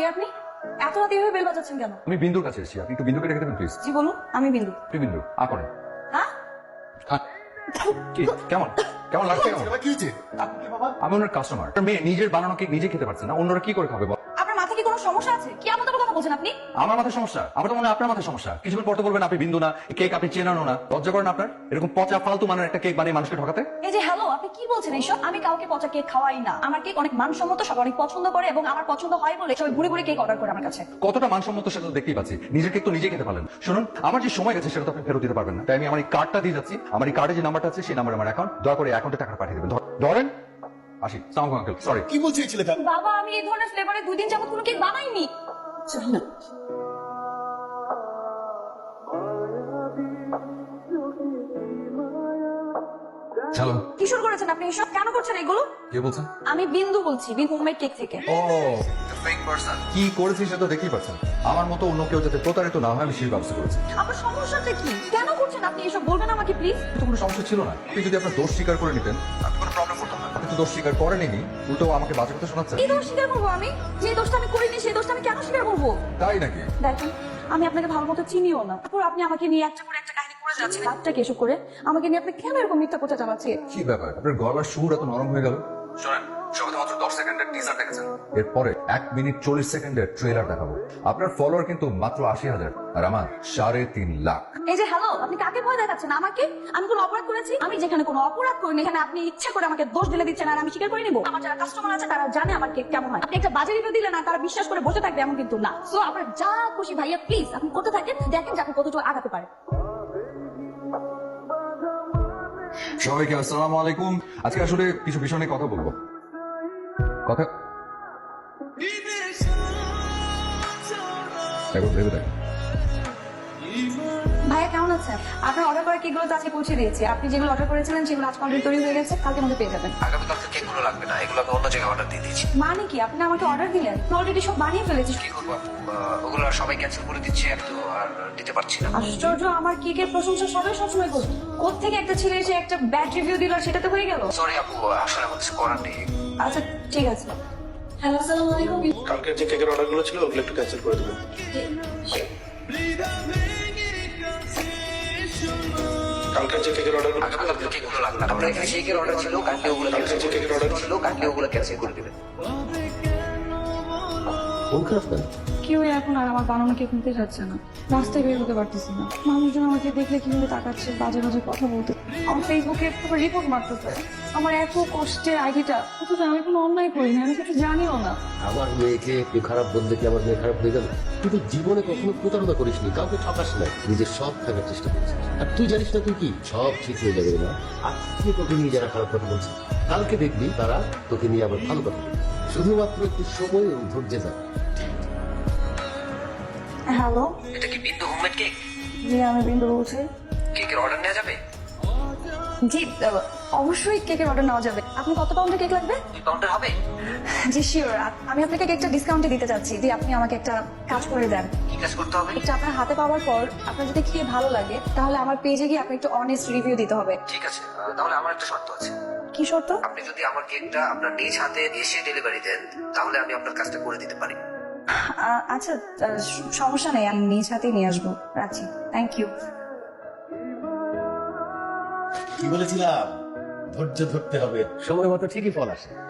কে আপনি? এত রাতে এভাবে বেল বাজাচ্ছেন কেন? আমি বিন্দুর কাছে এসেছি। আপনি একটু বিন্দুকে রেখে দেবেন প্লিজ জি বলুন আমি বিন্দু। আপনি বিন্দু আ করেন। হ্যাঁ? কি কেমন? কেমন লাগছে? কেমন কি হয়েছে? আমি ওনার কাস্টমার মেয়ে নিজের বানানো কেক নিজে খেতে পারছে না। অন্যরা কি করে খাবে সমস্যা আছে? কি এমন কথা বলছেন আপনি? আমার মাথায় সমস্যা। আমার তো মনে হয় আপনার মাথায় সমস্যা। কিছুক্ষণ পর তো বলবেন আপনি বিন্দু না। কেক আপনি চেনানো না। লজ্জা করেন আপনার? এরকম পচা ফালতু মানের একটা কেক বানিয়ে মানুষকে ঠকাতে? এই যে হ্যালো আপনি কি বলছেন এইসব? আমি কাউকে পচা কেক খাওয়াই না। আমার কেক অনেক মানসম্মত সবাই অনেক পছন্দ করে এবং আমার পছন্দ হয় বলে সবাই ঘুরে ঘুরে কেক অর্ডার করে আমার কাছে। কতটা মানসম্মত সেটা তো দেখতেই পাচ্ছি। নিজের কেক তো নিজে খেতে শুনুন আমার যে সময় গেছে সেটা তো আপনি ফেরত দিতে পারবেন না। তাই আমি আমার এই কার্ডটা দিয়ে যাচ্ছি। আমার এই কার্ডে যে নাম্বারটা আছে সেই নাম্বার আমার অ্যাকাউন্ট দয়া করে অ্যাকাউন্টে টাকা পাঠিয়ে দেবেন। ধর- ধরেন আসি সালাম আঙ্কেল সরি কি বলছে এই ছেলেটা? বাবা আমি এই ধরনের ফ্লেভারে দুই দিন যাবত কোনো কেক বানাইনি। চল না। চলো কি শুরু করেছেন আপনি এসব? কেন করছেন এগুলো? কে বলছেন আমি বিন্দু বলছি বিন্দু হোমমেড কেক থেকে। ও। কি করেছি সেটা তো দেখতেই পাচ্ছেন। আমার মতো অন্য কেউ যাতে প্রতারিত না হয় আমি সেই ব্যবস্থা করেছি। আপনার সমস্যাটা কি? কেন করছেন আপনি এসব? বলবেন আমাকে প্লিজ তো কোনো সমস্যা ছিল না। আপনি যদি আপনার দোষ স্বীকার করে নিতেন আমি তো দোষ স্বীকার করেনি উল্টো আমাকে বাজে কথা শোনাচ্ছে কি দোষ স্বীকার করব আমি? যে দোষটা আমি করিনি সেই দোষটা আমি কেন স্বীকার করব? তাই নাকি? দেখেন আমি আপনাকে ভালো মতো চিনিও না। তারপর আপনি আমাকে নিয়ে একটা করে একটা কাহিনী করে যাচ্ছেন। বাচ্চাকে এসব করে? আমাকে নিয়ে আপনি কেন এরকম মিথ্যা কথা জানাচ্ছেন কি ব্যাপার? আপনার গলার সুর এত নরম হয়ে গেল। শোনেন সবাই মাত্র দশ সেকেন্ডের টিজার দেখেছেন। এরপরে এক মিনিট চল্লিশ সেকেন্ডের ট্রেলার দেখাবো। আপনার ফলোয়ার কিন্তু মাত্র আশি হাজার আর আমার সাড়ে তিন লাখ। এই যে হ্যালো আপনি কাকে ভয় দেখাচ্ছেন? আমাকে? আমি কোনো অপরাধ করেছি? আমি যেখানে কোনো অপরাধ করিনি এখানে আপনি ইচ্ছা করে আমাকে দোষ দিলে দিচ্ছেন আর আমি স্বীকার করে নিব? আমার যারা কাস্টমার আছে তারা জানে আমার কেক কেমন হয়। আপনি একটা বাজে রিভিউ দিলে না তারা বিশ্বাস করে বসে থাকবে এমন কিন্তু না। সো আপনার যা খুশি ভাইয়া প্লিজ আপনি করতে থাকেন। দেখেন যে আপনি কতটুকু আগাতে পারেন। সবাইকে আসসালামু আলাইকুম। আজকে আসলে কিছু বিষয় নিয়ে কথা বলব। কথা। একবার ভেবে দেখ। ভাইয়া আপনার অর্ডার করা কেকগুলো তো আজকে পৌঁছে দিয়েছি। আপনি যেগুলো অর্ডার করেছিলেন সেগুলো আজকে অলরেডি তৈরি হয়ে গেছে কালকে মধ্যে পেয়ে যাবেন। আগামীকাল থেকে কেকগুলো লাগবে না এগুলো আমি অন্য জায়গায় অর্ডার দিয়ে দিচ্ছি মানে কি? আপনি আমাকে অর্ডার দিলেন অলরেডি সব বানিয়ে ফেলেছি কি করব আপু? আহ, ওগুলো আর সবাই ক্যান্সেল করে দিচ্ছে আমি তো আর দিতে পারছি না। আশ্চর্য আমার কেকের প্রশংসা সবাই সবসময় করতো কোথেকে একটা ছেলে এসে একটা ব্যাড রিভিউ দিল আর সেটাতে হয়ে গেল? সরি আপু আসলে আমার কিছু করার নেই। আচ্ছা ঠিক আছে। হ্যালো আসসালামু আলাইকুম। কালকের যে কেকের অর্ডারগুলো ছিল ওগুলো একটু ক্যান্সেল করে দেবেন কালকের যে কেকের অর্ডার আগামীকাল থেকে কেকগুলো লাগবে আপনার এখানে কেকের অর্ডার ছিল কালকে ওগুলো অর্ডার ছিল কালকে ওগুলো ক্যান্সেল করে দেবেন। মন খারাপ কেউ এখন আর আমার বানানো কেক নিতে যাচ্ছে না। রাস্তায় বের হতে পারতেছি না। মানুষজন আমাকে দেখলে কীভাবে তাকাচ্ছে বাজে বাজে কথা বলতে। আমার ফেসবুকে রিপোর্ট মারতেছে। আমার এত কষ্টের আইডিটা অথচ আমি কোনো অন্যায় করিনি আমি কিছু জানিও না। আমার মেয়েকে কেউ খারাপ বললে কি আমার মেয়ে খারাপ হয়ে গেল। তুই তো জীবনে কখনো প্রতারণা করিসনি কাউকে ঠকাস না নিজের সব থাকার চেষ্টা করছিস আর তুই জানিস না তুই কি? সব ঠিক হয়ে যাবে না আজকে তোকে নিয়ে যারা খারাপ কথা বলছে কালকে দেখবি তারা তোকে নিয়ে আবার ভালো কথা বলবে। শুধুমাত্র একটু সময় এবং ধৈর্য ধর। হ্যালো? এটা কি বিন্দু হোমমেড কেক জি আমি বিন্দু বলছি। কেকের অর্ডার নেওয়া যাবে? জি অবশ্যই কেকের অর্ডার নেওয়া যাবে। আপনি কত পাউন্ডের কেক লাগবে? দুই পাউন্ডের হবে? জি শিওর আমি আপনাকে একটা ডিসকাউন্টে দিতে চাচ্ছি। যে আপনি আমাকে একটা কাজ করে দেন। কি কাজ করতে হবে? এটা আপনার হাতে পাওয়ার পর আপনার যদি খেয়ে ভালো লাগে তাহলে আমার পেজে গিয়ে আপনি একটু অনেস্ট রিভিউ দিতে হবে। ঠিক আছে। আহ, তাহলে আমার একটা শর্ত আছে। কি শর্ত? আপনি যদি আমার কেকটা আপনার নিজ হাতে এসে ডেলিভারি দেন তাহলে আমি আপনার কাজটা করে দিতে পারি। আ- আচ্ছা স- সমস্যা নেই আমি নিজ হাতেই নিয়ে আসব। রাখছি। থ্যাংক ইউ কি বলেছিলাম? ধৈর্য ধরতে হবে। সময় মতো ঠিকই ফল আসে।